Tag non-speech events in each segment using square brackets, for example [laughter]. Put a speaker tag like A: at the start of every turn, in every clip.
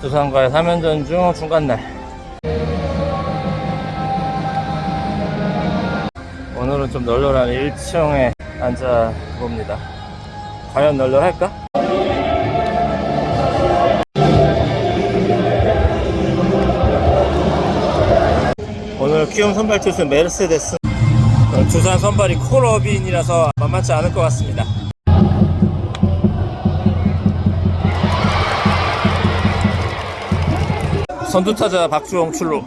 A: 두산과의 3연전 중 중간날. 오늘은 좀 널널한 1층에 앉아 봅니다. 과연 널널할까? 오늘 키움 선발 투수 메르세데스. 어, 두산 선발이 콜어빈이라서 만만치 않을 것 같습니다 선두타자 박주홍 출루.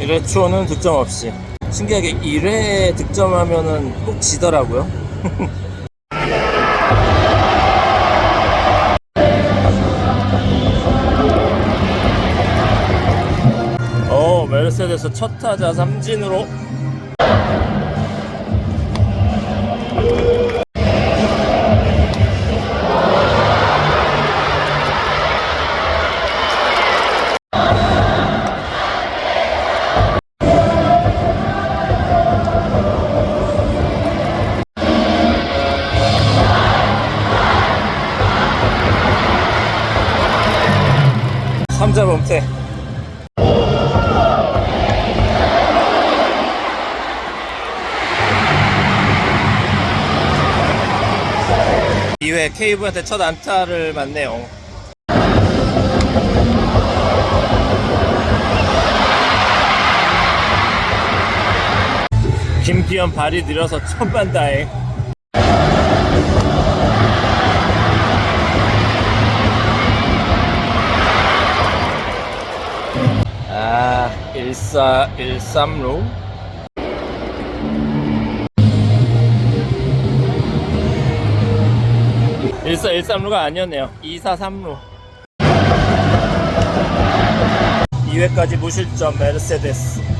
A: 일회 초는 득점 없이. 신기하게 1회 득점하면은 꼭 지더라고요 [laughs] 어 메르세데스 첫 타자 삼진으로. 삼자 범퇴 이회 케이브한테 첫 안타를 맞네요. 김기현 발이 느려서 천만 다행. 아, 1413로. 1413루가 아니었네요. 243루. 2회까지 무실점 메르세데스.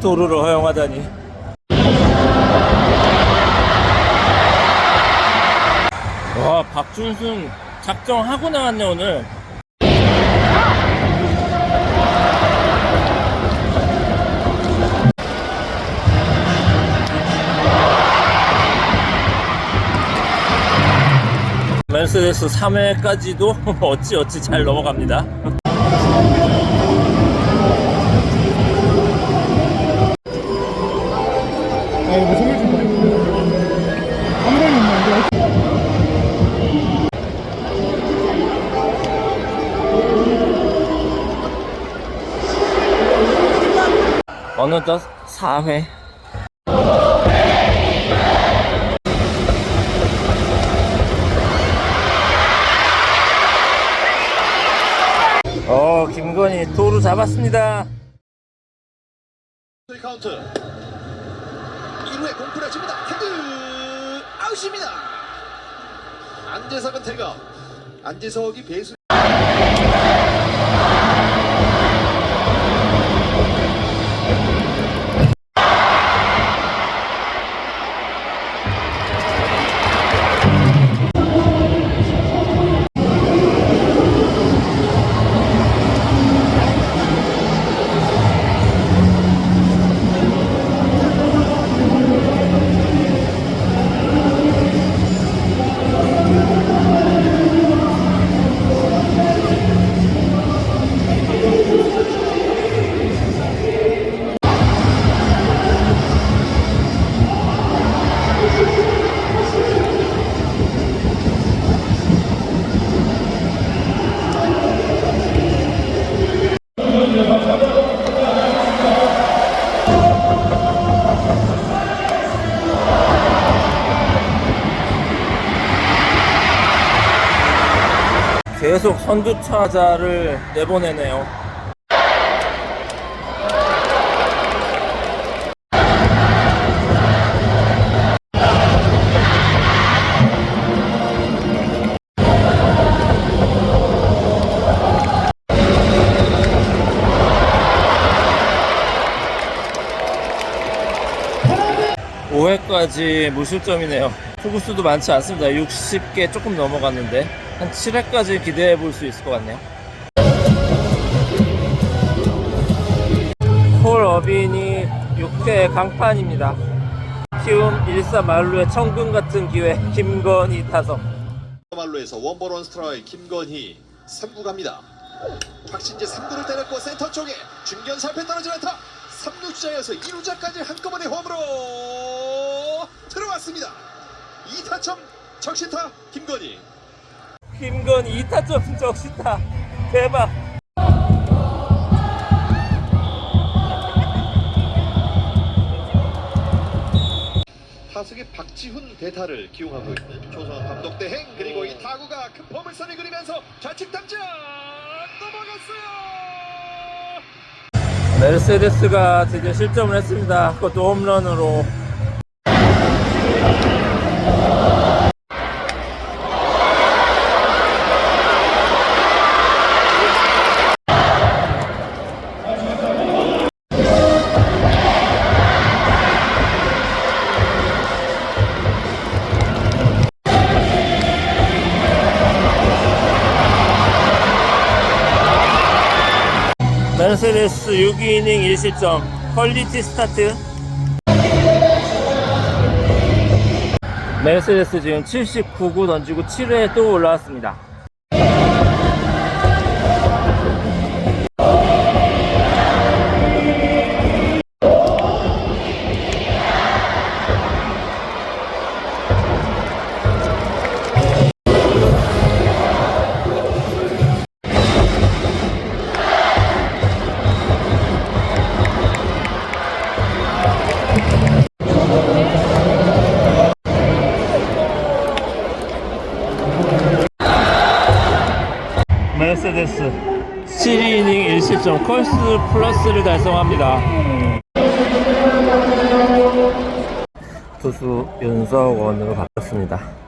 A: 도루를 허용하다니. 와, 박준순 작정하고 나왔네, 오늘. 메르세데스 3회까지도 [laughs] 어찌어찌 잘 넘어갑니다.
B: 이거 선물 좀 봐. 한 번이 있는데
A: 어느덧 4회. 어, 김건희 도루 잡았습니다.
C: 카운트 1루에 공 뿌려집니다. 헤드! 아웃입니다. 안재석은 태거 안재석이 배수
A: 계속 선두차자를 내보내네요. 오회까지 무실점이네요. 투구수도 많지 않습니다. 60개 조금 넘어갔는데 한 7회까지 기대해 볼 수 있을 것 같네요. 콜 어빈이 6회 강판입니다. 키움 1사 말루의 천금 같은 기회 김건희 타석.
C: 말로에서 원볼 원 스트라이 김건희 3구 갑니다. 박신재 3구를 때렸고 센터 쪽에 중견 살패 떨어진 안타 3루자에서 2루자까지 한꺼번에 홈으로 들어왔습니다. 2타점 적시타 김건희
A: 김건희 2타점 적시타 대박.
C: 타석의 박지훈 대타를 기용하고 있는 조성환 감독 대행 그리고 이 타구가 큰 포물선을 그리면서 좌측 탐장 넘어갔어요.
A: 메르세데스가 드디어 실점을 했습니다. 그것도 홈런으로. 메르세데스 6이닝 1실점. 퀄리티 스타트. 메르세데스 지금 79구 던지고 7회에 또 올라왔습니다 메르세데스 7이닝 1실점. 컬스 플러스를 달성합니다. 투수 윤석원으로 바뀌었습니다